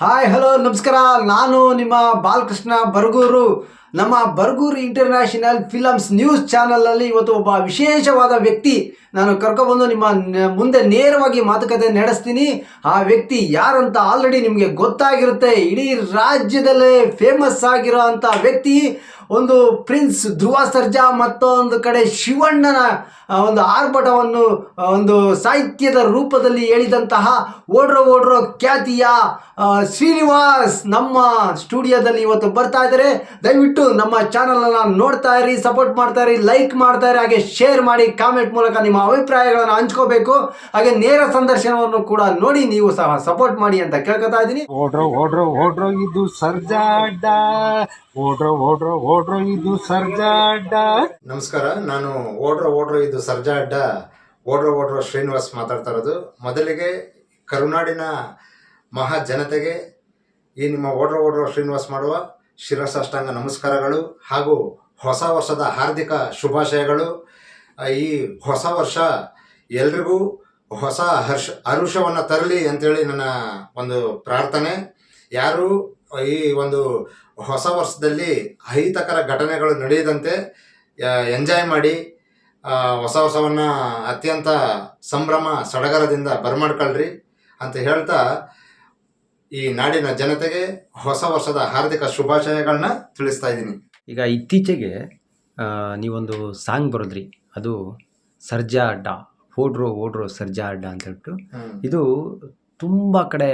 Hi hello ನಮಸ್ಕಾರ. ನಾನು ನಿಮ್ಮ ಬಾಲಕೃಷ್ಣ ಬರಗೂರು. ನಮ್ಮ ಬರ್ಗೂರು ಇಂಟರ್ನ್ಯಾಷನಲ್ ಫಿಲಮ್ಸ್ ನ್ಯೂಸ್ ಚಾನಲಲ್ಲಿ ಇವತ್ತು ಒಬ್ಬ ವಿಶೇಷವಾದ ವ್ಯಕ್ತಿ ನಾನು ಕರ್ಕೊಬಂದು ನಿಮ್ಮ ಮುಂದೆ ನೇರವಾಗಿ ಮಾತುಕತೆ ನಡೆಸ್ತೀನಿ. ಆ ವ್ಯಕ್ತಿ ಯಾರಂತ ಆಲ್ರೆಡಿ ನಿಮಗೆ ಗೊತ್ತಾಗಿರುತ್ತೆ. ಇಡೀ ರಾಜ್ಯದಲ್ಲೇ ಫೇಮಸ್ ಆಗಿರೋ ಅಂಥ ವ್ಯಕ್ತಿ, ಒಂದು ಪ್ರಿನ್ಸ್ ಧ್ರುವ ಸರ್ಜಾ ಮತ್ತೊಂದು ಕಡೆ ಶಿವಣ್ಣನ ಒಂದು ಆರ್ಭಟವನ್ನು ಒಂದು ಸಾಹಿತ್ಯದ ರೂಪದಲ್ಲಿ ಹೇಳಿದಂತಹ ಓಡ್ರೋ ಓಡ್ರೋ ಖ್ಯಾತಿಯ ಶ್ರೀನಿವಾಸ್ ನಮ್ಮ ಸ್ಟುಡಿಯೋದಲ್ಲಿ ಇವತ್ತು ಬರ್ತಾ ಇದ್ದಾರೆ. ದಯವಿಟ್ಟು ನಮ್ಮ ಚಾನಲನ್ನು ನೋಡ್ತಾ ಇರಿ ಸಪೋರ್ಟ್ ಮಾಡ್ತಾ ಇರಿ ಲೈಕ್ ಮಾಡ್ತಾ ಇರಿ ಹಾಗೆ ಶೇರ್ ಮಾಡಿ ಕಾಮೆಂಟ್ ಮೂಲಕ ನಿಮ್ಮ ಅಭಿಪ್ರಾಯಗಳನ್ನು ಹಂಚ್ಕೋಬೇಕು. ಹಾಗೆ ನೇರ ಸಂದರ್ಶನವನ್ನು ಕೂಡ ನೋಡಿ ನೀವು ಸಹ ಸಪೋರ್ಟ್ ಮಾಡಿ ಅಂತ ಕೇಳ್ಕೊತಾ ಇದ್ದೀನಿ. ಓಡ್ರೋ ಓಡ್ರೋ ಓಡ್ರೋ ಇದು ಸರ್ಜಾಡ್ಡ. ಓಡ್ರೋ ಓಡ್ರೋ ಓಡ್ರೋ ಇದು ಸರ್ಜಾಡ್ಡ. ನಮಸ್ಕಾರ ನಾನು ಓಡ್ರೋ ಓಡ್ರೋ ಇದು ಸರ್ಜಾ ಅಡ್ಡ ಓಡ್ರೋ ಓಡ್ರೋ ಶ್ರೀನಿವಾಸ್ ಮಾತಾಡ್ತಾ ಇರೋದು. ಮೊದಲಿಗೆ ಕರುನಾಡಿನ ಮಹಾ ಜನತೆಗೆ ಈ ನಿಮ್ಮ ಓಡ್ರೋ ಓಡ್ರೋ ಶ್ರೀನಿವಾಸ್ ಮಾಡುವ ಶಿರಸಾಷ್ಟಾಂಗ ನಮಸ್ಕಾರಗಳು ಹಾಗೂ ಹೊಸ ವರ್ಷದ ಹಾರ್ದಿಕ ಶುಭಾಶಯಗಳು. ಈ ಹೊಸ ವರ್ಷ ಎಲ್ರಿಗೂ ಹೊಸ ಹರ್ಷ ಹರುಷವನ್ನು ತರಲಿ ಅಂತೇಳಿ ನನ್ನ ಒಂದು ಪ್ರಾರ್ಥನೆ. ಯಾರು ಈ ಒಂದು ಹೊಸ ವರ್ಷದಲ್ಲಿ ಅಹಿತಕರ ಘಟನೆಗಳು ನಡೆಯದಂತೆ ಎಂಜಾಯ್ ಮಾಡಿ ಹೊಸ ವರ್ಷವನ್ನು ಅತ್ಯಂತ ಸಂಭ್ರಮ, ಸಡಗರದಿಂದ ಬರಮಾಡ್ಕೊಳ್ರಿ ಅಂತ ಹೇಳ್ತಾ ಈ ನಾಡಿನ ಜನತೆಗೆ ಹೊಸ ವರ್ಷದ ಹಾರ್ದಿಕ ಶುಭಾಶಯಗಳನ್ನ ತಿಳಿಸ್ತಾ ಇದ್ದೀನಿ. ಈಗ ಇತ್ತೀಚೆಗೆ ಆ, ನೀವೊಂದು ಸಾಂಗ್ ಬರೋದ್ರಿ. ಅದು ಸರ್ಜಾ ಅಡ್ಡ ಓಡ್ರೋ ಓಡ್ರೋ ಸರ್ಜಾ ಅಡ್ಡ ಅಂತ ಹೇಳ್ಬಿಟ್ಟು. ಇದು ತುಂಬ ಕಡೆ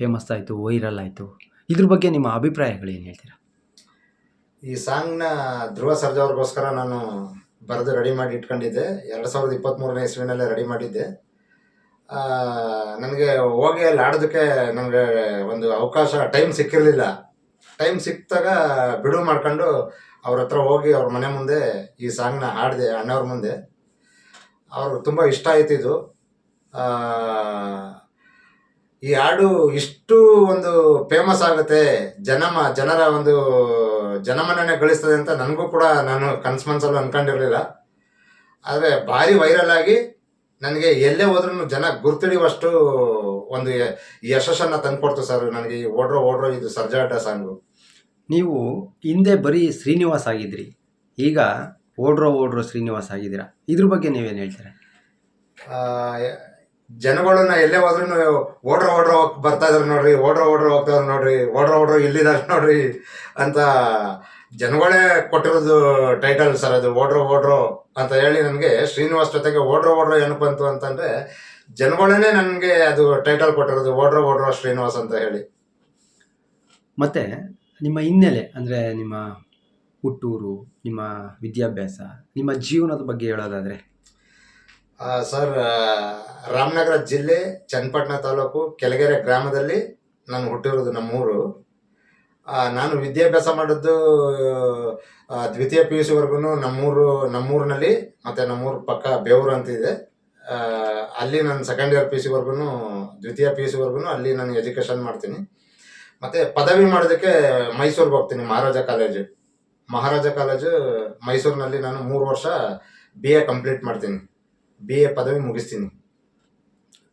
ಫೇಮಸ್ ಆಯಿತು ವೈರಲ್ ಆಯಿತು. ಇದ್ರ ಬಗ್ಗೆ ನಿಮ್ಮ ಅಭಿಪ್ರಾಯಗಳು ಏನು ಹೇಳ್ತೀರಾ? ಈ ಸಾಂಗ್ನ ಧ್ರುವ ಸರ್ಜಾ ಅವ್ರಿಗೋಸ್ಕರ ನಾನು ಬರೆದು ರೆಡಿ ಮಾಡಿ ಇಟ್ಕೊಂಡಿದ್ದೆ. ಎರಡು ಸಾವಿರದ ಇಪ್ಪತ್ತ್ಮೂರನೇ ಇಸ್ವಿನಲ್ಲೇ ರೆಡಿ ಮಾಡಿದ್ದೆ. ನನಗೆ ಹೋಗಿ ಅಲ್ಲಿ ಆಡೋದಕ್ಕೆ ನನಗೆ ಒಂದು ಅವಕಾಶ ಟೈಮ್ ಸಿಕ್ಕಿರಲಿಲ್ಲ. ಟೈಮ್ ಸಿಕ್ಕಿದಾಗ ಬಿಡುವು ಮಾಡ್ಕೊಂಡು ಅವ್ರ ಹತ್ರ ಹೋಗಿ ಅವ್ರ ಮನೆ ಮುಂದೆ ಈ ಸಾಂಗ್ನ ಹಾಡಿದೆ, ಅಣ್ಣವ್ರ ಮುಂದೆ. ಅವರು ತುಂಬ ಇಷ್ಟ ಆಯ್ತು ಇದು. ಈ ಹಾಡು ಇಷ್ಟು ಒಂದು ಫೇಮಸ್ ಆಗುತ್ತೆ. ಜನಮ, ಜನರ ಒಂದು ಜನಮನ್ನಣೆ ಗಳಿಸ್ತದೆ ಅಂತ ನನಗೂ ಕೂಡ ನಾನು ಕನ್ಸು ಮನ್ಸಲ್ಲೂ ಅನ್ಕೊಂಡಿರಲಿಲ್ಲ. ಆದರೆ ಭಾರಿ ವೈರಲ್ ಆಗಿ ನನಗೆ ಎಲ್ಲೇ ಹೋದ್ರೂ ಜನ ಗುರ್ತಿಡಿಯುವಷ್ಟು ಒಂದು ಯಶಸ್ಸನ್ನು ತಂದುಕೊಡ್ತು ಸರ್. ನನಗೆ ಈ ಓಡ್ರೋ ಓಡ್ರೋ ಇದು ಸರ್ಜಾಟ ಸಾಂಗು. ನೀವು ಹಿಂದೆ ಬರೀ ಶ್ರೀನಿವಾಸ್ ಆಗಿದ್ರಿ. ಈಗ ಓಡ್ರೋ ಓಡ್ರೋ ಶ್ರೀನಿವಾಸ್ ಆಗಿದ್ದೀರಾ? ಇದ್ರ ಬಗ್ಗೆ ನೀವೇನು ಹೇಳ್ತೀರಾ? ಜನಗಳನ್ನ ಎಲ್ಲೇ ಹೋದ್ರೂ ಓಡ್ರೋ ಓಡ್ರೋ ಹೋಗಿ ಬರ್ತಾ ಇದ್ರು ನೋಡ್ರಿ ಓಡ್ರೋ ಓಡ್ರೋ ಹೋಗ್ತಾವ್ರೆ ನೋಡ್ರಿ ಓಡ್ರೋ ಓಡ್ರೋ ಇಲ್ಲಿದ್ದಾರೆ ನೋಡ್ರಿ ಅಂತ ಜನಗಳೇ ಕೊಟ್ಟಿರೋದು ಟೈಟಲ್ ಸರ್ ಅದು ಓಡ್ರೋ ಓಡ್ರೋ ಅಂತ ಹೇಳಿ ನನಗೆ ಶ್ರೀನಿವಾಸ್ ಜೊತೆಗೆ ಓಡ್ರೋ ಓಡ್ರೋ ಏನಪ್ಪ ಬಂತು ಅಂತಂದ್ರೆ ಜನಗಳೇ ನನಗೆ ಅದು ಟೈಟಲ್ ಕೊಟ್ಟಿರೋದು ಓಡ್ರೋ ಓಡ್ರೋ ಶ್ರೀನಿವಾಸ್ ಅಂತ ಹೇಳಿ. ಮತ್ತು ನಿಮ್ಮ ಹಿನ್ನೆಲೆ ಅಂದರೆ ನಿಮ್ಮ ಹುಟ್ಟೂರು ನಿಮ್ಮ ವಿದ್ಯಾಭ್ಯಾಸ ನಿಮ್ಮ ಜೀವನದ ಬಗ್ಗೆ ಹೇಳೋದಾದರೆ? ಸರ್ ರಾಮನಗರ ಜಿಲ್ಲೆ ಚನ್ನಪಟ್ಟಣ ತಾಲೂಕು ಕೆಳಗೆರೆ ಗ್ರಾಮದಲ್ಲಿ ನಾನು ಹುಟ್ಟಿರೋದು ನಮ್ಮೂರು. ನಾನು ವಿದ್ಯಾಭ್ಯಾಸ ಮಾಡಿದ್ದು ದ್ವಿತೀಯ ಪಿ ಯು ಸಿವರೆಗೂ ನಮ್ಮೂರು, ನಮ್ಮೂರಿನಲ್ಲಿ, ಮತ್ತು ನಮ್ಮೂರು ಪಕ್ಕ ಬೇವೂರು ಅಂತ ಇದೆ. ಅಲ್ಲಿ ನಾನು ಸೆಕೆಂಡ್ ಇಯರ್ ಪಿ ಯು ಸಿವರೆಗೂ ದ್ವಿತೀಯ ಪಿ ಯು ಸಿವರೆಗೂ ಅಲ್ಲಿ ನಾನು ಎಜುಕೇಷನ್ ಮಾಡ್ತೀನಿ. ಮತ್ತು ಪದವಿ ಮಾಡೋದಕ್ಕೆ ಮೈಸೂರಿಗೆ ಹೋಗ್ತೀನಿ, ಮಹಾರಾಜ ಕಾಲೇಜು ಮಹಾರಾಜ ಕಾಲೇಜು ಮೈಸೂರಿನಲ್ಲಿ ನಾನು ಮೂರು ವರ್ಷ ಬಿ ಎ ಕಂಪ್ಲೀಟ್ ಮಾಡ್ತೀನಿ. ಬಿ ಎ ಪದವಿ ಮುಗಿಸ್ತೀನಿ.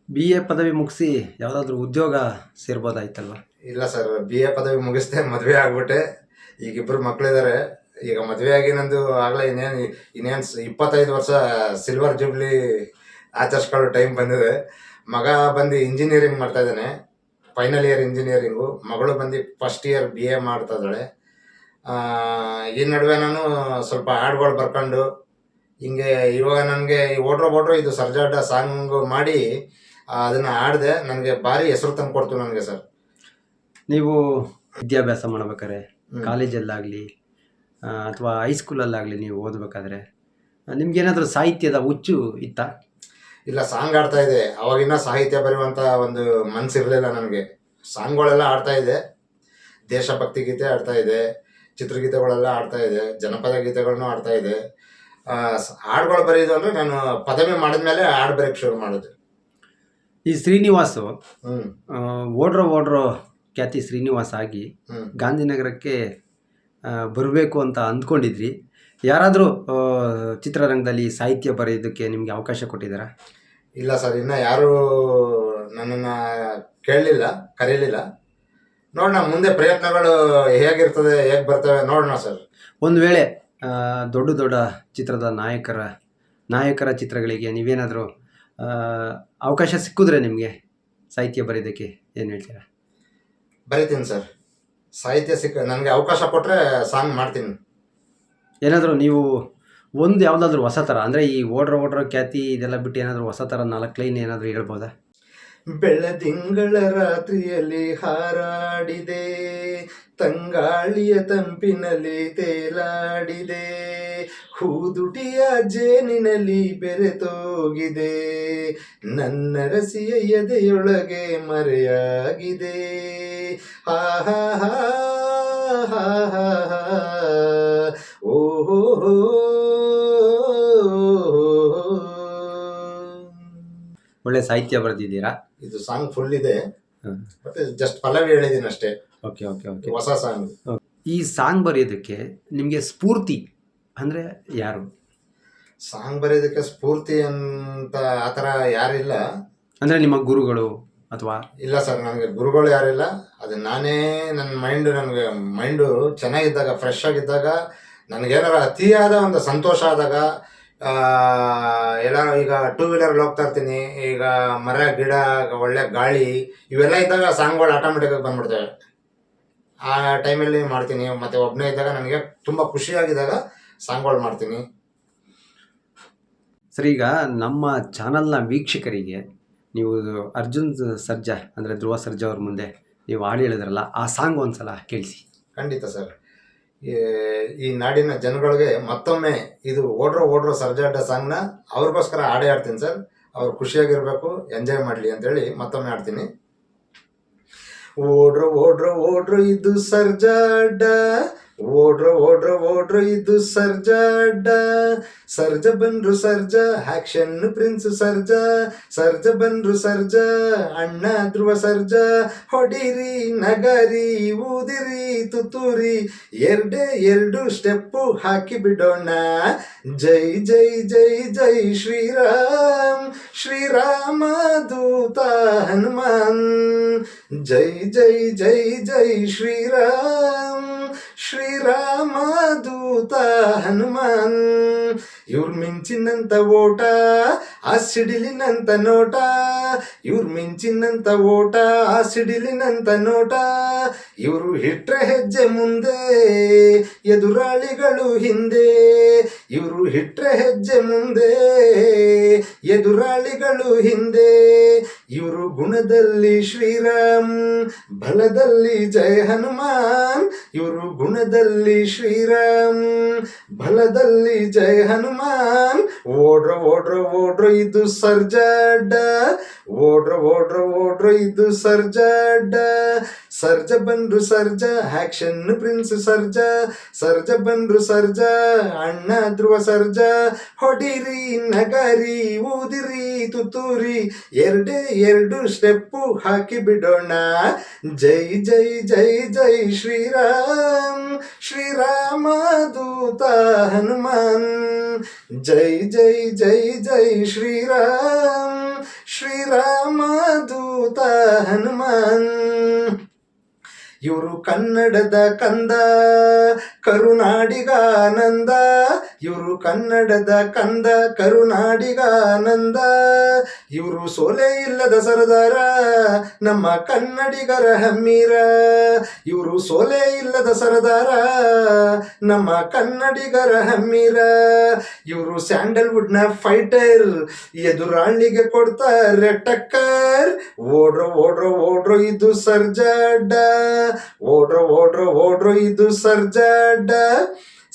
ಬಿ ಎ ಪದವಿ ಮುಗಿಸಿ ಯಾವುದಾದ್ರೂ ಉದ್ಯೋಗ ಸೇರ್ಬೋದಾಯ್ತಲ್ವ? ಇಲ್ಲ ಸರ್ ಬಿ ಎ ಪದವಿ ಮುಗಿಸ್ದೆ ಮದುವೆ ಆಗ್ಬಿಟ್ಟೆ. ಈಗ ಇಬ್ಬರು ಮಕ್ಕಳಿದ್ದಾರೆ ಈಗ ಮದುವೆ ಆಗಿ ನಂದು ಆಗಲೇ ಇನ್ನೇನು ಇನ್ನೇನು ಇಪ್ಪತ್ತೈದು ವರ್ಷ ಸಿಲ್ವರ್ ಜೂಬ್ಲಿ ಆಚರಿಸ್ಕೊಳ್ಳೋ ಟೈಮ್ ಬಂದಿದೆ. ಮಗ ಬಂದು ಇಂಜಿನಿಯರಿಂಗ್ ಮಾಡ್ತಾ ಇದ್ದಾನೆ. ಫೈನಲ್ ಇಯರ್ ಇಂಜಿನಿಯರಿಂಗು ಮಗಳು ಬಂದು ಫಸ್ಟ್ ಇಯರ್ ಬಿ ಎ ಮಾಡ್ತಾ ಇದ್ದಾಳೆ. ಆ, ಈ ನಡುವೆ ನಾನು ಸ್ವಲ್ಪ ಹಾಡುಗಳು ಬರ್ಕೊಂಡು ಹಿಂಗೆ ಇವಾಗ ನನಗೆ ಓಡ್ರೋ ಓಡ್ರೋ ಇದು ಸರ್ಜಾಟ ಸಾಂಗ್ ಮಾಡಿ ಅದನ್ನ ಆಡದೆ ನನಗೆ ಭಾರಿ ಹೆಸರು ತಂದು ಕೊಡ್ತು ನನಗೆ ಸರ್. ನೀವು ವಿದ್ಯಾಭ್ಯಾಸ ಮಾಡ್ಬೇಕಾದ್ರೆ. ಕಾಲೇಜಲ್ಲಾಗಲಿ ಅಥವಾ ಹೈಸ್ಕೂಲಲ್ಲಾಗಲಿ ನೀವು ಓದಬೇಕಾದ್ರೆ ನಿಮ್ಗೇನಾದರೂ ಸಾಹಿತ್ಯದ ಹುಚ್ಚು ಇತ್ತ? ಇಲ್ಲ ಸಾಂಗ್ ಆಡ್ತಾ ಇದೆ. ಅವಾಗಿನ್ನ ಸಾಹಿತ್ಯ ಬರೆಯುವಂಥ ಒಂದು ಮನಸ್ಸಿರಲಿಲ್ಲ ನನಗೆ. ಸಾಂಗ್ಗಳೆಲ್ಲ ಆಡ್ತಾ ಇದೆ. ದೇಶಭಕ್ತಿ ಗೀತೆ ಆಡ್ತಾ ಇದೆ. ಚಿತ್ರಗೀತೆಗಳೆಲ್ಲ ಆಡ್ತಾ ಇದೆ. ಜನಪದ ಗೀತೆಗಳನ್ನೂ ಆಡ್ತಾ ಇದೆ. ಹಾಡ್ಗಳು ಬರೆಯೋದು ಅಂದ್ರೆ ನಾನು ಪದವಿ ಮಾಡಿದ್ಮೇಲೆ ಹಾಡು ಬರೆಯಕ್ಕೆ ಶುರು ಮಾಡಿದೆ ಈ ಶ್ರೀನಿವಾಸು ಹ್ಮ್. ಆ, ಓಡ್ರೋ ಓಡ್ರೋ ಖ್ಯಾತಿ ಶ್ರೀನಿವಾಸ್ ಆಗಿ ಹ್ಮ್. ಗಾಂಧಿನಗರಕ್ಕೆ ಬರಬೇಕು ಅಂತ ಅಂದ್ಕೊಂಡಿದ್ರಿ. ಯಾರಾದರೂ ಚಿತ್ರರಂಗದಲ್ಲಿ ಸಾಹಿತ್ಯ ಬರೆಯೋದಕ್ಕೆ ನಿಮಗೆ ಅವಕಾಶ ಕೊಟ್ಟಿದ್ದಾರಾ? ಇಲ್ಲ ಸರ್ ಇನ್ನ ಯಾರು ನನ್ನನ್ನ ಕೇಳಲಿಲ್ಲ ಕರೀಲಿಲ್ಲ. ನೋಡೋಣ ಮುಂದೆ ಪ್ರಯತ್ನಗಳು ಹೇಗಿರ್ತದೆ ಹೇಗೆ ಬರ್ತವೆ ನೋಡೋಣ ಸರ್. ಒಂದು ವೇಳೆ ಆ, ದೊಡ್ಡ ದೊಡ್ಡ ಚಿತ್ರದ ನಾಯಕರ ನಾಯಕರ ಚಿತ್ರಗಳಿಗೆ ನೀವೇನಾದರೂ ಅವಕಾಶ ಸಿಕ್ಕಿದ್ರೆ ನಿಮಗೆ ಸಾಹಿತ್ಯ ಬರೆಯೋದಕ್ಕೆ ಏನು ಹೇಳ್ತೀರಾ? ಬರಿತೀನಿ ಸರ್. ಸಾಹಿತ್ಯ ಸಿಕ್ಕ ನನಗೆ ಅವಕಾಶ ಕೊಟ್ಟರೆ ಸಾಂಗ್ ಮಾಡ್ತೀನಿ. ಏನಾದರೂ ನೀವು ಒಂದು ಯಾವುದಾದ್ರೂ ಹೊಸ ಥರ ಅಂದರೆ ಈ ಓಡ್ರ ಓಡ್ರ ಖ್ಯಾತಿ ಇದೆಲ್ಲ ಬಿಟ್ಟು ಏನಾದರೂ ಹೊಸ ಥರ ನಾಲ್ಕು ಲೈನ್ ಏನಾದರೂ ಹೇಳ್ಬೋದಾ? ಬೆಳದಿಂಗಳ ರಾತ್ರಿಯಲ್ಲಿ ಹಾರಾಡಿದೆ ತಂಗಾಳಿಯ ತಂಪಿನಲ್ಲಿ ತೇಲಾಡಿದೆ. ಹೂದುಟಿಯ ಜೇನಿನಲ್ಲಿ ಬೆರೆತೋಗಿದೆ. ನನ್ನ ರಸಿಯ ಎದೆಯೊಳಗೆ ಮರೆಯಾಗಿದೆ. ಹಾ ಹಾ ಹಾ ಹಾ ಹಾ ಹಾ. ಓಹೋ ಒಳ್ಳೆ ಸಾಹಿತ್ಯ ಬರೆದಿದ್ದೀರಾ? ಇದು ಸಾಂಗ್ ಫುಲ್ ಇದೆ. ಮತ್ತೆ ಜಸ್ಟ್ ಪಲ್ಲವಿ ಹೇಳಿದ್ದೀನಿ ಅಷ್ಟೇ ಓಕೆ ಓಕೆ ಓಕೆ. ಹೊಸ ಸಾಂಗ್. ಈ ಸಾಂಗ್ ಬರೆಯೋದಕ್ಕೆ ನಿಮಗೆ ಸ್ಫೂರ್ತಿ ಅಂದರೆ ಯಾರು? ಸಾಂಗ್ ಬರೆಯೋದಕ್ಕೆ ಸ್ಫೂರ್ತಿ ಅಂತ ಆ ಥರ ಯಾರಿಲ್ಲ. ಅಂದರೆ ನಿಮ್ಮ ಗುರುಗಳು ಅಥವಾ? ಇಲ್ಲ ಸರ್ ನನಗೆ ಗುರುಗಳು ಯಾರಿಲ್ಲ ಅದು ನಾನೇ ನನ್ನ ಮೈಂಡ್ ನನಗೆ ಮೈಂಡು ಚೆನ್ನಾಗಿದ್ದಾಗ ಫ್ರೆಶ್ ಆಗಿದ್ದಾಗ ನನಗೇನಾರ ಅತಿಯಾದ ಒಂದು ಸಂತೋಷ ಆದಾಗ ಎಲ್ಲ ಎಲ್ಲಾರು ಈಗ ಟೂ ವೀಲರ್ ಹೋಗ್ತಾ ಇರ್ತೀನಿ. ಈಗ ಮರ ಗಿಡ ಒಳ್ಳೆ ಗಾಳಿ ಇವೆಲ್ಲ ಇದ್ದಾಗ ಸಾಂಗ್ಗಳು ಆಟೋಮೆಟಿಕಾಗಿ ಬಂದ್ಬಿಡ್ತವೆ. ಆ ಟೈಮಲ್ಲಿ ಮಾಡ್ತೀನಿ. ಮತ್ತೆ ಒಬ್ಬನೇ ಇದ್ದಾಗ ನನಗೆ ತುಂಬ ಖುಷಿಯಾಗಿದ್ದಾಗ ಸಾಂಗ್ಗಳು ಮಾಡ್ತೀನಿ. ಸರ್ ಈಗ ನಮ್ಮ ಚಾನಲ್ನ ವೀಕ್ಷಕರಿಗೆ ನೀವು ಅರ್ಜುನ್ ಸರ್ಜಾ ಅಂದರೆ ಧ್ರುವ ಸರ್ಜಾ ಅವ್ರ ಮುಂದೆ ನೀವು ಹಾಡು ಹೇಳಿದ್ರಲ್ಲ ಆ ಸಾಂಗ್ ಒಂದ್ಸಲ ಕೇಳಿಸಿ. ಖಂಡಿತ ಸರ್. ಈ- ನಾಡಿನ ಜನಗಳಿಗೆ ಮತ್ತೊಮ್ಮೆ ಇದು ಓಡ್ರೋ ಓಡ್ರೋ ಸರ್ಜಾಟ ಸಾಂಗ್ನ ಅವ್ರಿಗೋಸ್ಕರ ಹಾಡೇ ಆಡ್ತೀನಿ ಸರ್. ಅವ್ರು ಖುಷಿಯಾಗಿರ್ಬೇಕು ಎಂಜಾಯ್ ಮಾಡಲಿ ಅಂತೇಳಿ ಮತ್ತೊಮ್ಮೆ ಆಡ್ತೀನಿ ಓಡ್ರೋ ಓಡ್ರು ಓಡ್ರು ಇದು ಸರ್ಜಾಡ ಓಡ್ರೋ, ಓಡ್ರ ಓಡ್ರ, ಇದು ಸರ್ಜಾಡ ಸರ್ಜ ಬನ್ರು ಸರ್ಜ ಆಕ್ಷನ್ ಪ್ರಿನ್ಸ್ ಸರ್ಜ. ಸರ್ಜ ಬನ್ರು ಸರ್ಜ, ಅಣ್ಣ ಧ್ರುವ ಸರ್ಜ. ಹೊಡಿರಿ, ನಗರಿ, ಊದಿರಿ, ತುತ್ತೂರಿ. ಎರಡೇ ಎರಡು ಸ್ಟೆಪ್ಪು ಹಾಕಿ ಬಿಡೋಣ. ಜೈ ಜೈ ಜೈ ಜೈ ಶ್ರೀರಾಮ್. ಶ್ರೀರಾಮ ದೂತ ಹನುಮಾನ್. ಜೈ ಜೈ ಜೈ ಜೈ ಶ್ರೀರಾಮ್. ಶ್ರೀರಾಮ ದೂತ ಹನುಮಾನ್ ಇವ್ರ ಮಿಂಚಿನಂತ ಓಟ ಆ ಸಿಡಿಲಿನಂತ ನೋಟ. ಇವ್ರ ಮಿಂಚಿನಂತ ಓಟ ಆ ಸಿಡಿಲಿನಂತ ನೋಟ. ಇವರು ಹಿಟ್ರ ಹೆಜ್ಜೆ ಮುಂದೆ, ಎದುರಾಳಿಗಳು ಹಿಂದೆ. ಇವರು ಹಿಟ್ರ ಹೆಜ್ಜೆ ಮುಂದೆ, ಎದುರಾಳಿಗಳು ಹಿಂದೆ. ಇವರು ಗುಣದಲ್ಲಿ ಶ್ರೀರಾಮ್, ಬಲದಲ್ಲಿ ಜಯ ಹನುಮಾನ್. ಇವರು ಗುಣದಲ್ಲಿ ಶ್ರೀರಾಮ್, ಬಲದಲ್ಲಿ ಜಯ ಹನುಮಾನ್. ಓಡ್ರ ಓಡ್ರ ಓಡ್ರ, ಇದು ಸರ್ಜಡ್ಡ ಓಡ್ರ ಓಡ್ರ ಓಡ್ರ, ಇದು ಸರ್ಜಡ್ಡ ಸರ್ಜ ಬಂದ್ರು ಸರ್ಜ, ಆಕ್ಷನ್ ಪ್ರಿನ್ಸ್ ಸರ್ಜ. ಸರ್ಜ ಬಂದ್ರು ಸರ್ಜ, ಅಣ್ಣ ಧ್ರುವ ಸರ್ಜ. ಹೊಡಿರಿ, ನಗರಿ, ಊದಿರಿ ತುತ್ತೂರಿ ಎರಡೇ ಎರಡು ಸ್ಟೆಪ್ಪು ಹಾಕಿ ಬಿಡೋಣ. ಜೈ ಜೈ ಜೈ ಜೈ ಶ್ರೀರಾಮ್, ಶ್ರೀರಾಮ ದೂತ ಹನುಮಾನ್. ಜೈ ಜೈ ಜೈ ಜೈ ಶ್ರೀರಾಮ್, ಶ್ರೀರಾಮ ದೂತ ಹನುಮಾನ್. ಇವರು ಕನ್ನಡದ ಕಂದ, ಕರುನಾಡಿಗಾನಂದ. ಇವರು ಕನ್ನಡದ ಕಂದ, ಕರುನಾಡಿಗಾನಂದ. ಇವರು ಸೋಲೆ ಇಲ್ಲದ ಸರದಾರ, ನಮ್ಮ ಕನ್ನಡಿಗರ ಹಮ್ಮೀರ. ಇವರು ಸೋಲೆ ಇಲ್ಲದ ಸರದಾರ, ನಮ್ಮ ಕನ್ನಡಿಗರ ಹಮ್ಮೀರ. ಇವರು ಸ್ಯಾಂಡಲ್ವುಡ್ನ ಫೈಟರ್, ಎದುರಾಳಿಗೆ ಕೊಡ್ತಾರೆ ಟಕ್ಕರ್ ಓಡ್ರೋ ಓಡ್ರೋ ಓಡ್ರೋ, ಇದು ಸರ್ಜಾಡ ಓಡ್ರೋ ಓಡ್ರೋ ಓಡ್ರೋ, ಇದು ಸರ್ಜ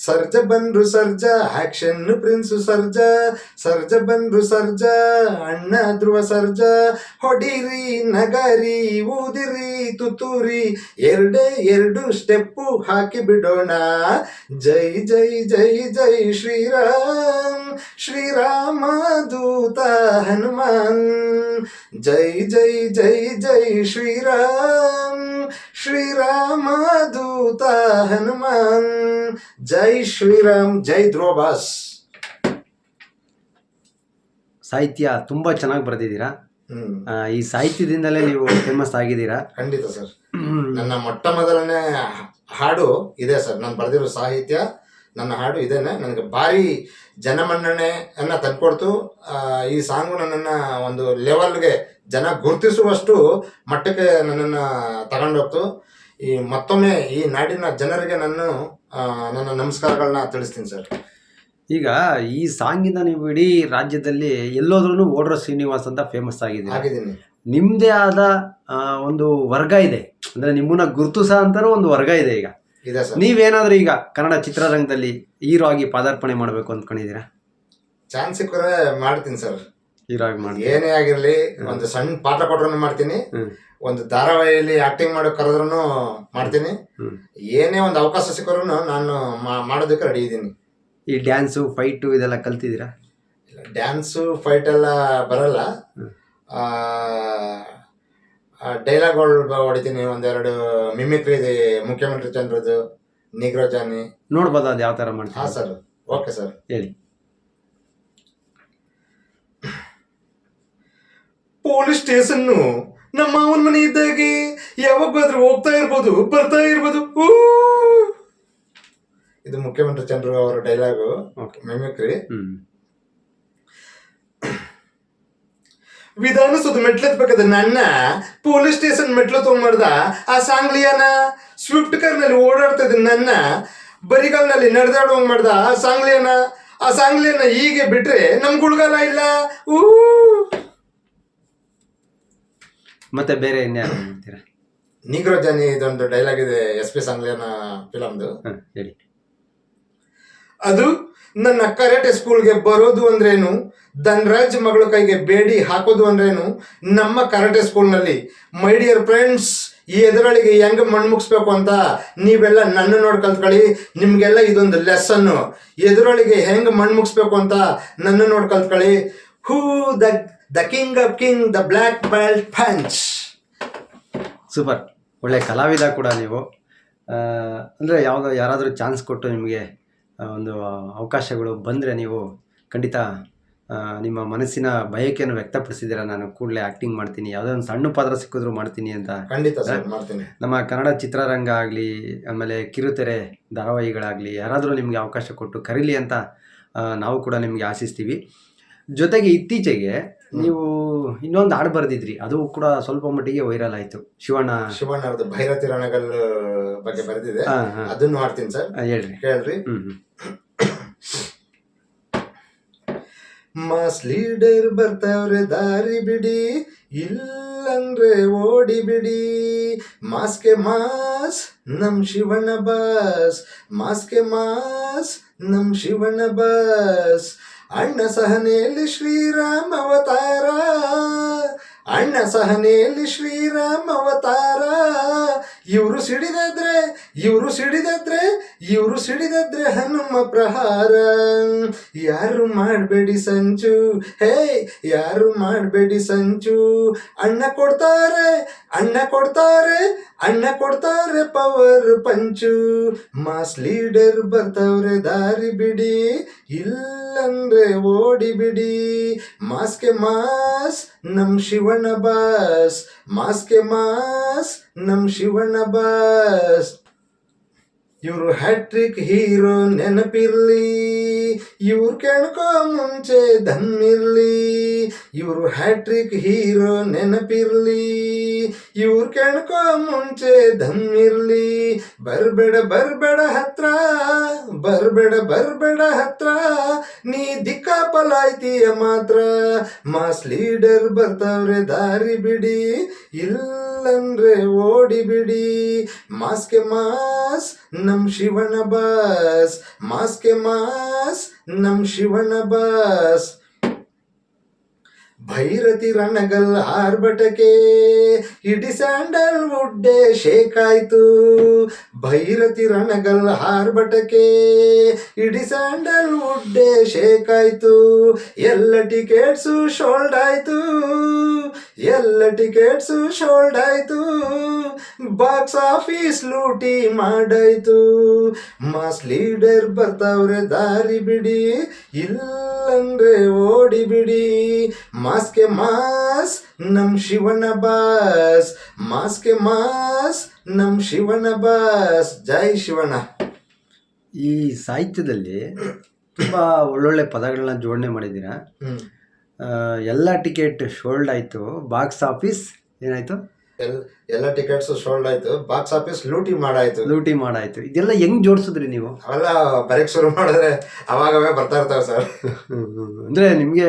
ಸರ್ಜ ಬಂದ್ರು ಸರ್ಜ ಆಕ್ಷನ್ ಪ್ರಿನ್ಸ್ ಸರ್ಜ. ಸರ್ಜ ಬಂದ್ರು ಸರ್ಜ, ಅಣ್ಣ ಧ್ರುವ ಸರ್ಜ. ಹೊಡಿರಿ, ನಗರಿ, ಊದಿರಿ, ತುತ್ತೂರಿ. ಎರಡೇ ಎರಡು ಸ್ಟೆಪ್ಪು ಹಾಕಿ ಬಿಡೋಣ. ಜೈ ಜೈ ಜೈ ಜೈ, ಶ್ರೀರಾಮ್. ಶ್ರೀರಾಮ ದೂತ ಹನುಮಾನ್. ಜೈ ಜೈ ಜೈ ಜೈ, ಶ್ರೀರಾಮ್. ಶ್ರೀರಾಮ ದೂತ ಹನುಮಾನ್. ಜೈ ಶ್ರೀರಾಮ್ ಜೈ ಧ್ರುವ ಬಾಸ್ ಸಾಹಿತ್ಯ ತುಂಬ ಚೆನ್ನಾಗಿ ಬರೆದಿದ್ದೀರಾ? ಹ್ಮ್. ಈ ಸಾಹಿತ್ಯದಿಂದಲೇ ನೀವು ಫೇಮಸ್ ಆಗಿದ್ದೀರಾ? ಖಂಡಿತ ಸರ್. ನನ್ನ ಮೊಟ್ಟ ಮೊದಲನೇ ಹಾಡು ಇದೆ ಸರ್. ನಾನು ಬರೆದಿರೋ ಸಾಹಿತ್ಯ ನನ್ನ ಹಾಡು ಇದೇನೆ. ನನಗೆ ಭಾರಿ ಜನಮನ್ನಣೆಯನ್ನು ತಂದ್ಕೊಡ್ತು. ಆ, ಈ ಸಾಂಗು ನನ್ನನ್ನು ಒಂದು ಲೆವೆಲ್ಗೆ ಜನ ಗುರುತಿಸುವಷ್ಟು ಮಟ್ಟಕ್ಕೆ ನನ್ನನ್ನು ತಗೊಂಡೋಗ್ತು ಈ ಮತ್ತೊಮ್ಮೆ ಈ ನಾಡಿನ ಜನರಿಗೆ ನಾನು ನನ್ನ ನಮಸ್ಕಾರಗಳನ್ನ ತಿಳಿಸ್ತೀನಿ ಸರ್. ಈಗ ಈ ಸಾಂಗಿಂದ ನೀವು ಇಡೀ ರಾಜ್ಯದಲ್ಲಿ ಎಲ್ಲೋದ್ರೂ ಓಡ್ರೋ ಶ್ರೀನಿವಾಸ್ ಅಂತ ಫೇಮಸ್ ಆಗಿದೆ ಆಗಿದ್ದೀನಿ. ನಿಮ್ಮದೇ ಆದ ಆ, ಒಂದು ವರ್ಗ ಇದೆ. ಅಂದರೆ ನಿಮ್ಮನ್ನ ಗುರುತಿಸೋ ಅಂತಾರೂ ಒಂದು ವರ್ಗ ಇದೆ ಈಗ. ಇದೆ ಸರ್. ನೀವೇನಾದ್ರೂ ಈಗ ಕನ್ನಡ ಚಿತ್ರರಂಗದಲ್ಲಿ ಹೀರೋ ಆಗಿ ಪಾದಾರ್ಪಣೆ ಮಾಡಬೇಕು ಅಂದ್ಕೊಂಡಿದ್ದೀರಾ? ಚಾನ್ಸ್ ಸಿಕ್ಕರೆ ಮಾಡ್ತೀನಿ ಸರ್. ಹೀರೋ ಆಗಿ ಮಾಡಿ ಏನೇ ಆಗಿರಲಿ ಒಂದು ಸಣ್ಣ ಪಾತ್ರ ಕೊಟ್ರು ಮಾಡ್ತೀನಿ. ಒಂದು ಧಾರಾವಾಹಿಯಲ್ಲಿ ಆಕ್ಟಿಂಗ್ ಮಾಡೋ ಕರೆದ್ರೂ ಮಾಡ್ತೀನಿ. ಏನೇ ಒಂದು ಅವಕಾಶ ಸಿಕ್ಕರೂ ನಾನು ಮಾಡೋದಕ್ಕೆ ರೆಡಿ ಇದ್ದೀನಿ ಈ ಡ್ಯಾನ್ಸು ಫೈಟು ಇದೆಲ್ಲ ಕಲ್ತಿದ್ದೀರಾ? ಡ್ಯಾನ್ಸು ಫೈಟ್ ಎಲ್ಲ ಬರಲ್ಲ. ಡೈಲಾಗ್ಗಳು ಹೊಡಿತೀನಿ. ಒಂದೆರಡು ಮಿಮಿಕ್ರಿ ಇದೆ. ಮುಖ್ಯಮಂತ್ರಿ ಚಂದ್ರದು ನಿಗ್ರೋಜಾನಿ ನೋಡ್ಬೋದಾ ಅದು ಯಾವ ಥರ ಮಾಡ್ತೀನಿ ಹಾಂ ಸರ್. Okay sir. ಹೇಳಿ. ಪೊಲೀಸ್ ಸ್ಟೇಷನ್ನು ನಮ್ಮ ಮಾವನ ಮನೆ ಇದ್ದಾಗೆ. ಯಾವಾಗ ಬಂದ್ರೆ ಹೋಗ್ತಾ ಇರ್ಬೋದು ಬರ್ತಾ ಇರ್ಬೋದು! ಇದು ಮುಖ್ಯಮಂತ್ರಿ ಚಂದ್ರು ಅವರ ಡೈಲಾಗ್. ಓಕೆ. ಮಿಮಿಕ್ರಿ. ಮೆಟ್ಲತ್ ವಿಧಾನಸೌಧ ಮೆಟ್ಲೆತ್ಬೇಕಾದ್ರೆ ನನ್ನ ಪೊಲೀಸ್ ಸ್ಟೇಷನ್ ಮೆಟ್ಲು ತಗೊಂಡ್ಬಾರ್ದ ಆ ಸಾಂಗ್ಲಿಯಾನ ಸ್ವಿಫ್ಟ್ ಕಾರ್ನಲ್ಲಿ ಓಡಾಡ್ತಾ ಇದ್ದ ನನ್ನ ಬರಿಗಾಲ್ನಲ್ಲಿ ನಡೆದಾಡುವಂಗ್ ಮಾಡ್ದ ಆ ಸಾಂಗ್ಲಿಯಾನ ಆ ಸಾಂಗ್ಲಿಯನ್ನ ಹೀಗೆ ಬಿಟ್ರೆ ನಮ್ ಗುಳ್ಗಾಲ ಇಲ್ಲ. ಊ. ಮತ್ತೆ ಬೇರೆ ಇನ್ಯಾರು ಮಾಡ್ತೀರಾ? ನಿಗ್ರೋ ಜಾನಿ ಇದೊಂದು ಡೈಲಾಗ್ ಇದೆ ಎಸ್ ಪಿ ಸಾಂಗ್ಲಿಯನ ಫಿಲಮ್ದು. ಹಾಂ ಹೇಳಿ. ಅದು ನನ್ನ ಕರಾಟೆ ಸ್ಕೂಲ್ಗೆ ಬರೋದು ಅಂದ್ರೇನು? ಧನ್ರಾಜ್ ಮಗಳ ಕೈಗೆ ಬೇಡಿ ಹಾಕೋದು ಅಂದ್ರೇನು? ನಮ್ಮ ಕರಾಟೆ ಸ್ಕೂಲ್ನಲ್ಲಿ ಮೈ ಡಿಯರ್ ಫ್ರೆಂಡ್ಸ್ ಈ ಎದುರಳಿಗೆ ಹೆಂಗ್ ಮಣ್ಣು ಮುಗಿಸ್ಬೇಕು ಅಂತ ನೀವೆಲ್ಲ ನನ್ನ ನೋಡಿ ಕಲ್ತ್ಕೊಳ್ಳಿ ನಿಮಗೆಲ್ಲ ಇದೊಂದು ಲೆಸನ್ನು ಎದುರಳಿಗೆ ಹೆಂಗ್ ಮಣ್ಣು ಮುಗಿಸ್ಬೇಕು ಅಂತ ನನ್ನ ನೋಡಿ ಕಲ್ತ್ಕೊಳ್ಳಿ. ಹೂ the the king of king the black belt punch super ಒಳ್ಳೆ ಕಲಾವಿದ ಕೂಡ ನೀವು. ಅಂದರೆ ಯಾವುದೋ ಯಾರಾದರೂ ಚಾನ್ಸ್ ಕೊಟ್ಟು ನಿಮಗೆ ಒಂದು ಅವಕಾಶಗಳು ಬಂದರೆ ನೀವು ಖಂಡಿತ ನಿಮ್ಮ ಮನಸ್ಸಿನ ಬಯಕೆಯನ್ನು ವ್ಯಕ್ತಪಡಿಸಿದ್ದೀರಾ? ನಾನು ಕೂಡಲೇ ಆ್ಯಕ್ಟಿಂಗ್ ಮಾಡ್ತೀನಿ. ಯಾವುದೋ ಒಂದು ಸಣ್ಣ ಪಾತ್ರ ಸಿಕ್ಕಿದ್ರು ಮಾಡ್ತೀನಿ ಅಂತ. ಖಂಡಿತ ಸರ್ ಮಾಡ್ತೀನಿ. ನಮ್ಮ ಕನ್ನಡ ಚಿತ್ರರಂಗ ಆಗಲಿ ಆಮೇಲೆ ಕಿರುತೆರೆ ಧಾರಾವಾಹಿಗಳಾಗಲಿ ಯಾರಾದರೂ ನಿಮಗೆ ಅವಕಾಶ ಕೊಟ್ಟು ಕರೀಲಿ ಅಂತ ನಾವು ಕೂಡ ನಿಮಗೆ ಆಶಿಸ್ತೀವಿ. ಜೊತೆಗೆ ಇತ್ತೀಚೆಗೆ ನೀವು ಇನ್ನೊಂದು ಹಾಡು ಬರೆದಿದ್ರಿ. ಅದು ಕೂಡ ಸ್ವಲ್ಪ ಮಟ್ಟಿಗೆ ವೈರಲ್ ಆಯ್ತು. ಶಿವಣ್ಣ ಶಿವಣ್ಣ ಅವ್ರದ್ದು ಭೈರತಿ ರಣಗಲ್ ಬಗ್ಗೆ ಬರೆದಿದೆ. ಹಾಂ ಹಾಂ. ಅದನ್ನು ಹಾಡ್ತೀನಿ ಸರ್. ಹೇಳ್ರಿ. ಹೇಳ್ರಿ ಮಾಸ್ ಲೀಡರ್ ಬರ್ತಾವ್ರೆ ದಾರಿ ಬಿಡಿ. ಇಲ್ಲಂದ್ರೆ ಓಡಿ ಬಿಡಿ. ಮಾಸ್ಕೆ ಮಾಸ್ ನಮ್ ಶಿವಣ್ಣ ಬಾಸ್. ಮಾಸ್ಕೆ ಮಾಸ್ ನಮ್ ಶಿವಣ್ಣ ಬಾಸ್. ಅಣ್ಣ ಸಹನೆಯಲ್ಲಿ ಶ್ರೀರಾಮ ಅವತಾರ. ಅಣ್ಣ ಸಹನೆಯಲ್ಲಿ ಶ್ರೀರಾಮ ಅವತಾರ. ಇವರು ಸಿಡಿದದ್ರೆ ಇವರು ಸಿಡಿದದ್ರೆ ಇವರು ಸಿಡಿದದ್ರೆ ಹನುಮ ಪ್ರಹಾರ. ಯಾರು ಮಾಡಬೇಡಿ ಸಂಚು? ಹೇ, ಯಾರು ಮಾಡಬೇಡಿ ಸಂಚು? ಅಣ್ಣ ಕೊಡ್ತಾರೆ ಅಣ್ಣ ಕೊಡ್ತಾರೆ ಅಣ್ಣ ಕೊಡ್ತಾರೆ ಪವರ್ ಪಂಚು. ಮಾಸ್ ಲೀಡರ್ ಬರ್ತವ್ರೆ ದಾರಿ ಬಿಡಿ, ಇಲ್ಲಂದ್ರೆ ಓಡಿ ಬಿಡಿ. ಮಾಸ್ಕೆ ಮಾಸ್, ನಮ್ ಶಿವಣ್ಣ ಬಾಸ್. ಮಾಸ್ಕೆ ಮಾಸ್, ನಮ್ ಶಿವಣ್ಣ ಬಾಸ್. ಇವರು ಹ್ಯಾಟ್ರಿಕ್ ಹೀರೋ ನೆನಪಿರ್ಲಿ ಇವ್ರು ಕೆಣ್ಕೋ ಮುಂಚೆ ದಮ್ಮಿರ್ಲಿ ಇವರು ಹ್ಯಾಟ್ರಿಕ್ ಹೀರೋ ನೆನಪಿರ್ಲಿ, ಇವ್ರು ಕೆಣ್ಕೋ ಮುಂಚೆ ಧಮ್ಮಿರ್ಲಿ ಬರ್ಬೇಡ ಬರ್ಬೇಡ ಹತ್ರ, ಬರ್ಬೇಡ ಬರ್ಬೇಡ ಹತ್ರ. ನೀ ದಿಕ್ಕ ಪಲಾಯ್ತೀಯ ಮಾತ್ರ. ಮಾಸ್ ಲೀಡರ್ ಬರ್ತಾವ್ರೆ ದಾರಿ ಬಿಡಿ, ಇಲ್ಲಂದ್ರೆ ಓಡಿ ಬಿಡಿ ಮಾಸ್ಕೆ ಮಾಸ್, ನಮ್ ಶಿವಣ ಬಾಸ್. ಮಾಸ್ಕೆ ಮಾಸ್, ನಮ್ ಶಿವಣ ಬಾಸ್. ಭೈರತಿ ರಣಗಲ್ ಆರ್ಭಟಕೆ ಇಡೀ ಸ್ಯಾಂಡಲ್ ವುಡ್ಡೆ ಶೇಕ್ ಆಯ್ತು. ಭೈರತಿ ರಣಗಲ್ ಆರ್ಭಟಕೆ ಇಡೀ ಸ್ಯಾಂಡಲ್ ವುಡ್ಡೆ ಶೇಕ್ ಆಯ್ತು. ಎಲ್ಲ ಟಿಕೆಟ್ಸು ಶೋಲ್ಡ್ ಆಯ್ತು. ಎಲ್ಲ ಟಿಕೆಟ್ಸು ಶೋಲ್ಡ್ ಆಯ್ತು. ಬಾಕ್ಸ್ ಆಫೀಸ್ ಲೂಟಿ ಮಾಡಾಯ್ತು. ಮಾಸ್ ಲೀಡರ್ ಬರ್ತಾವ್ರೆ ದಾರಿ ಬಿಡಿ. ಇಲ್ಲಂದ್ರೆ ಓಡಿ ಬಿಡಿ. ಮಾಸ್ಕೆ ಮಾಸ್ ನಮ್ ಶಿವನ ಬಾಸ್. ಮಾಸ್ಕೆ ಮಾಸ್ ನಮ್ ಶಿವನ ಬಾಸ್. ಜೈ ಶಿವಣ್ಣ. ಈ ಸಾಹಿತ್ಯದಲ್ಲಿ ತುಂಬ ಒಳ್ಳೊಳ್ಳೆ ಪದಗಳನ್ನ ಜೋಡಣೆ ಮಾಡಿದ್ದೀರಾ? ಹ್ಮ್. ಎಲ್ಲ ಟಿಕೆಟ್ ಶೋಲ್ಡ್ ಆಯಿತು. ಬಾಕ್ಸ್ ಆಫೀಸ್ ಏನಾಯಿತು? ಎಲ್ ಎಲ್ಲ ಟಿಕೆಟ್ಸ್ ಶೋಲ್ಡ್ ಆಯ್ತು. ಬಾಕ್ಸ್ ಆಫೀಸ್ ಲೂಟಿ ಮಾಡಾಯ್ತು. ಲೂಟಿ ಮಾಡಾಯಿತು. ಇದೆಲ್ಲ ಹೆಂಗ್ ಜೋಡಿಸಿದ್ರಿ ನೀವು? ಅವೆಲ್ಲ ಬರೀಕ್ ಶುರು ಮಾಡಿದ್ರೆ ಅವಾಗವೇ ಬರ್ತಾ ಇರ್ತಾವೆ ಸರ್. ಅಂದರೆ ನಿಮಗೆ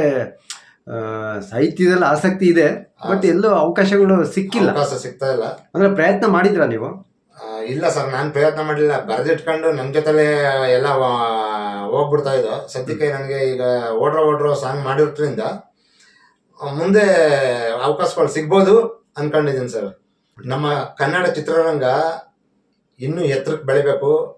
ಸಾಹಿತ್ಯದಲ್ಲಿ ಆಸಕ್ತಿ ಇದೆ ಬಟ್ ಎಲ್ಲೂ ಅವಕಾಶಗಳು ಸಿಕ್ಕಿಲ್ಲ. ಅವಕಾಶ ಸಿಗ್ತಾ ಇಲ್ಲ. ಅಂದ್ರೆ ಪ್ರಯತ್ನ ಮಾಡಿದ್ರಾ ನೀವು? ಆ, ಇಲ್ಲ ಸರ್ ನಾನು ಪ್ರಯತ್ನ ಮಾಡಲಿಲ್ಲ. ಬರೆದಿಟ್ಕೊಂಡು ನನ್ನ ಜೊತೆಲೆ ಎಲ್ಲ ವಾ- ಹೋಗ್ಬಿಡ್ತಾ ಇದ್ದು ಸದ್ಯಕ್ಕೆ ನನಗೆ ಈಗ ಓಡ್ರೋ ಓಡ್ರೋ ಸಾಂಗ್ ಮಾಡಿರೋದ್ರಿಂದ ಆ, ಮುಂದೆ ಅವಕಾಶಗಳು ಸಿಗ್ಬೋದು ಅನ್ಕೊಂಡಿದ್ದೀನಿ ಸರ್. ನಮ್ಮ ಕನ್ನಡ ಚಿತ್ರರಂಗ ಇನ್ನೂ ಎತ್ತರಕ್ಕೆ ಬೆಳಿಬೇಕು.